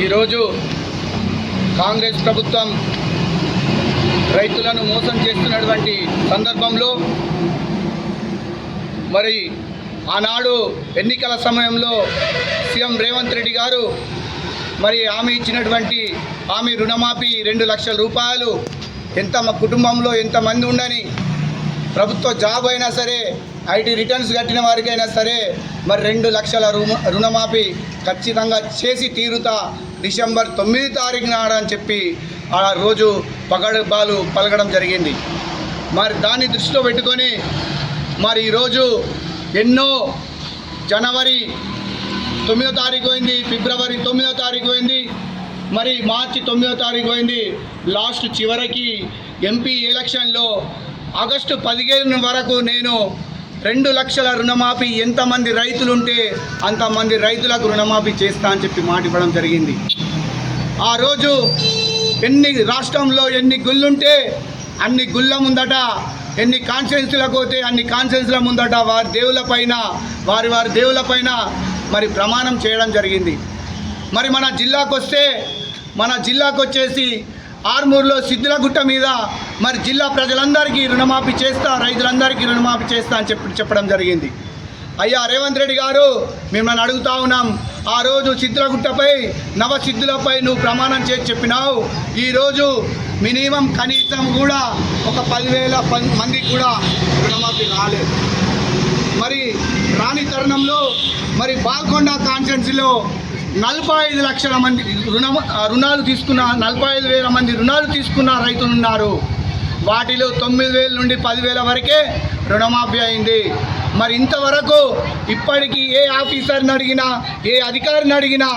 ఈరోజు కాంగ్రెస్ ప్రభుత్వం రైతులను మోసం చేస్తున్నటువంటి సందర్భంలో మరి ఆనాడు ఎన్నికల సమయంలో సీఎం రేవంత్ రెడ్డి గారు మరి హామీ ఇచ్చినటువంటి హామీ రుణమాఫీ రెండు లక్షల రూపాయలు ఎంత మా కుటుంబంలో ఎంతమంది ఉండని ప్రభుత్వ జాబ్ అయినా సరే ఐటీ రిటర్న్స్ కట్టిన వారికైనా సరే మరి రెండు లక్షల రుణమాఫీ ఖచ్చితంగా చేసి తీరుతా డిసెంబర్ తొమ్మిది తారీఖు నాడు అని చెప్పి ఆ రోజు పగడబాలు పలకడం జరిగింది. మరి దాన్ని దృష్టిలో పెట్టుకొని మరి ఈరోజు ఎన్నో జనవరి తొమ్మిదో తారీఖు అయింది ఫిబ్రవరి తొమ్మిదో తారీఖు అయింది మరి మార్చి తొమ్మిదో తారీఖు అయింది లాస్ట్ చివరికి ఎంపీ ఎలక్షన్లో ఆగస్టు పదిహేను వరకు నేను రెండు లక్షల రుణమాఫీ ఎంతమంది రైతులు ఉంటే అంతమంది రైతులకు రుణమాఫీ చేస్తా అని చెప్పి మాట ఇవ్వడం జరిగింది. ఆ రోజు ఎన్ని రాష్ట్రంలో ఎన్ని గుళ్ళుంటే అన్ని గుళ్ళ ముందట ఎన్ని కాన్ఫరెన్స్లకు పోతే అన్ని కాన్ఫరెన్స్ల ముందట వారి దేవుల పైన వారి వారి దేవుల పైన మరి ప్రమాణం చేయడం జరిగింది. మరి మన జిల్లాకు వస్తే మన జిల్లాకు వచ్చేసి ఆర్మూర్లో సిద్ధులగుట్ట మీద మరి జిల్లా ప్రజలందరికీ రుణమాఫీ చేస్తా రైతులందరికీ రుణమాఫీ చేస్తా అని చెప్పి చెప్పడం జరిగింది. అయ్యా రేవంత్ రెడ్డి గారు మిమ్మల్ని అడుగుతా ఉన్నాం. ఆ రోజు సిద్ధులగుట్టపై నవ సిద్ధులపై నువ్వు ప్రమాణం చేసి చెప్పినావు. ఈరోజు మినిమం కనీసం కూడా ఒక పదివేల మందికి కూడా రుణమాఫీ రాలేదు. రాని తరుణంలో మరి బాల్కొండ కాన్స్టెన్సీలో నలభై ఐదు లక్షల మంది రుణ రుణాలు తీసుకున్న నలభై ఐదు వేల మంది రుణాలు తీసుకున్న రైతులు ఉన్నారు. వాటిలో తొమ్మిది వేల నుండి పదివేల వరకే రుణమాఫీ అయింది. మరి ఇంతవరకు ఇప్పటికీ ఏ ఆఫీసర్ని అడిగినా ఏ అధికారిని అడిగినా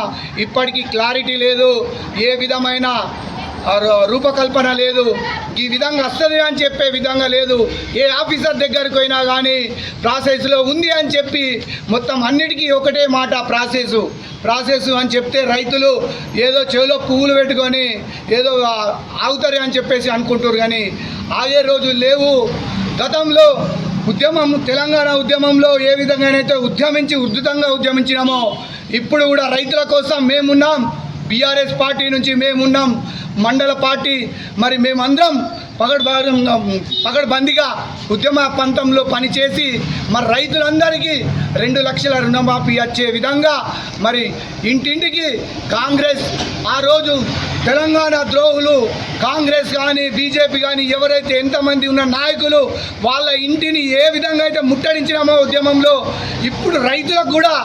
ఇప్పటికీ క్లారిటీ లేదు. ఏ విధమైన రూపకల్పన లేదు. ఈ విధంగా వస్తుంది అని చెప్పే విధంగా లేదు. ఏ ఆఫీసర్ దగ్గరికి పోయినా కానీ ప్రాసెస్లో ఉంది అని చెప్పి మొత్తం అన్నిటికీ ఒకటే మాట ప్రాసెస్. ప్రాసెస్ అని చెప్తే రైతులు ఏదో చెవిలో పువ్వులు పెట్టుకొని ఏదో ఆగుతారు అని చెప్పేసి అనుకుంటారు కానీ ఆగే రోజులు లేవు. గతంలో ఉద్యమం తెలంగాణ ఉద్యమంలో ఏ విధంగానైతే ఉద్యమించి ఉద్ధృతంగా ఉద్యమించినామో ఇప్పుడు కూడా రైతుల కోసం మేమున్నాం. బీఆర్ఎస్ పార్టీ నుంచి మేమున్నాం. మండల పార్టీ మరి మేమందరం పగడ్బందీ పగడబందిగా ఉద్యమ పంతంలో పనిచేసి మరి రైతులందరికీ రెండు లక్షల రుణమాఫీ వచ్చే విధంగా మరి ఇంటింటికి కాంగ్రెస్ ఆ రోజు తెలంగాణ ద్రోహులు కాంగ్రెస్ కానీ బీజేపీ కానీ ఎవరైతే ఎంతమంది ఉన్న నాయకులు వాళ్ళ ఇంటిని ఏ విధంగా అయితే ముట్టడించినామో ఉద్యమంలో ఇప్పుడు రైతులకు కూడా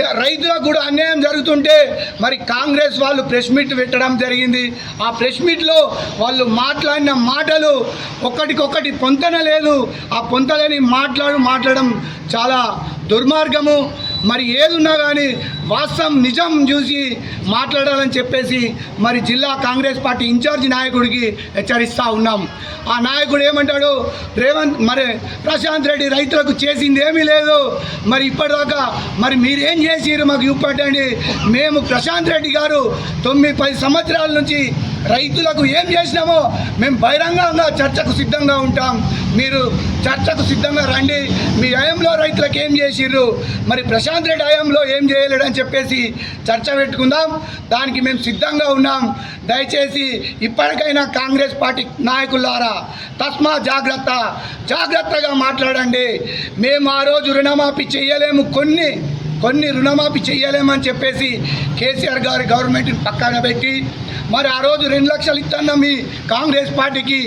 రైతులకు కూడా అన్యాయం జరుగుతుంటే మరి కాంగ్రెస్ వాళ్ళు ప్రెస్ మీట్ పెట్టడం జరిగింది. ఆ ప్రెస్ మీట్లో వాళ్ళు మాట్లాడిన మాటలు ఒకటికొకటి పొంతన లేదు. ఆ పొంతలేని మాట్లాడు మాట్లాడడం చాలా దుర్మార్గము. మరి ఏదున్నా కానీ వాస్తవం నిజం చూసి మాట్లాడాలని చెప్పేసి మరి జిల్లా కాంగ్రెస్ పార్టీ ఇన్ఛార్జ్ నాయకుడికి హెచ్చరిస్తూ ఉన్నాం. ఆ నాయకుడు ఏమంటాడు? రేవంత్ మరి ప్రశాంత్ రెడ్డి రైతులకు చేసింది ఏమీ లేదు. మరి ఇప్పటిదాకా మరి మీరేం చేసిరు మాకు ఇప్పటండి? మేము ప్రశాంత్ రెడ్డి గారు తొమ్మిది పది సంవత్సరాల నుంచి రైతులకు ఏం చేసినామో మేము బహిరంగంగా చర్చకు సిద్ధంగా ఉంటాం. మీరు చర్చకు సిద్ధంగా రండి. మీ హయంలో రైతులకు ఏం చేసిర్రు? మరి ప్రశాంత్ రెడ్డి హయంలో ఏం చేయలేడని చెప్పేసి చర్చ పెట్టుకుందాం. దానికి మేము సిద్ధంగా ఉన్నాం. దయచేసి ఇప్పటికైనా కాంగ్రెస్ పార్టీ నాయకులారా తస్మా జాగ్రత్త జాగ్రత్తగా మాట్లాడండి. మేము ఆ రోజు రుణమాఫీ చేయలేము. కొన్ని కొన్ని రుణమాఫీ చేయలేమని చెప్పేసి కేసీఆర్ గారి గవర్నమెంట్ని పక్కన పెట్టి మరి ఆ రోజు రెండు లక్షలు ఇస్తున్న మీ కాంగ్రెస్ పార్టీకి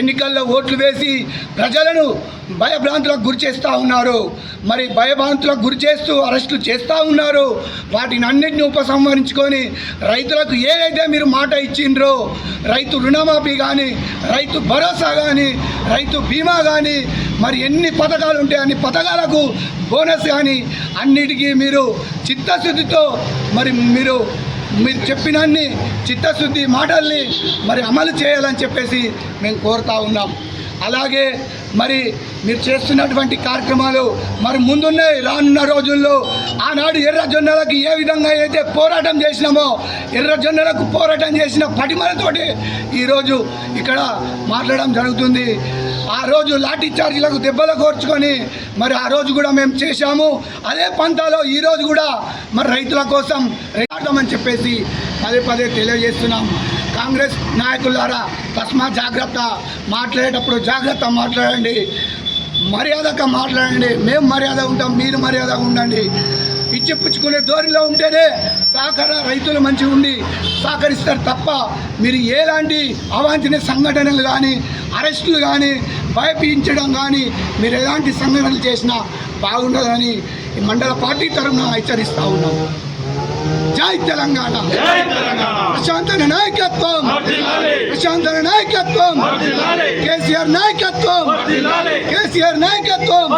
ఎన్నికల్లో ఓట్లు వేసి ప్రజలను భయభ్రాంతులకు గురి చేస్తూ ఉన్నారు. మరి భయభ్రాంతులకు గురి చేస్తూ అరెస్టులు చేస్తూ ఉన్నారు. వాటిని అన్నింటిని ఉపసంహరించుకొని రైతులకు ఏదైతే మీరు మాట ఇచ్చిండ్రో రైతు రుణమాఫీ కానీ రైతు భరోసా కానీ రైతు బీమా కానీ మరి ఎన్ని పథకాలు ఉంటాయి అన్ని పథకాలకు బోనస్ కానీ అన్నిటికీ మీరు చిత్తశుద్ధితో మరి మీరు మీరు చెప్పినన్ని చిత్తశుద్ధి మాటల్ని మరి అమలు చేయాలని చెప్పేసి మేము కోరుతా ఉన్నాం. అలాగే మరి మీరు చేస్తున్నటువంటి కార్యక్రమాలు మరి ముందున్నాయి రానున్న రోజుల్లో. ఆనాడు ఎర్రజొన్నలకు ఏ విధంగా అయితే పోరాటం చేసినామో ఎర్రజొన్నలకు పోరాటం చేసిన పటిమలతోటి ఈరోజు ఇక్కడ మాట్లాడడం జరుగుతుంది. ఆ రోజు లాఠీ చార్జీలకు దెబ్బలు కోర్చుకొని మరి ఆ రోజు కూడా మేము చేశాము. అదే పంతాలో ఈరోజు కూడా మరి రైతుల కోసం రేటమని చెప్పేసి పదే పదే తెలియజేస్తున్నాం. కాంగ్రెస్ నాయకులారా తస్మా జాగ్రత్త. మాట్లాడేటప్పుడు జాగ్రత్త మాట్లాడండి. మర్యాదగా మాట్లాడండి. మేము మర్యాద ఉంటాం మీరు మర్యాదగా ఉండండి. ఇచ్చి పుచ్చుకునే ధోరణిలో ఉంటేనే సహకార రైతులు మంచి ఉండి సహకరిస్తారు తప్ప మీరు ఎలాంటి అవాంఛనీయ సంఘటనలు కానీ అరెస్టులు కానీ భయపించడం కానీ మీరు ఎలాంటి సంఘటనలు చేసినా బాగుండదని ఈ మండల పార్టీ తరఫున హెచ్చరిస్తూ ఉన్నాము జై తెలంగాణ. జై ప్రశాంతన నాయకత్వం. వర్ధిల్లాలి ప్రశాంతన నాయకత్వం. కేసీఆర్ నాయకత్వం. కేసీఆర్ నాయకత్వం.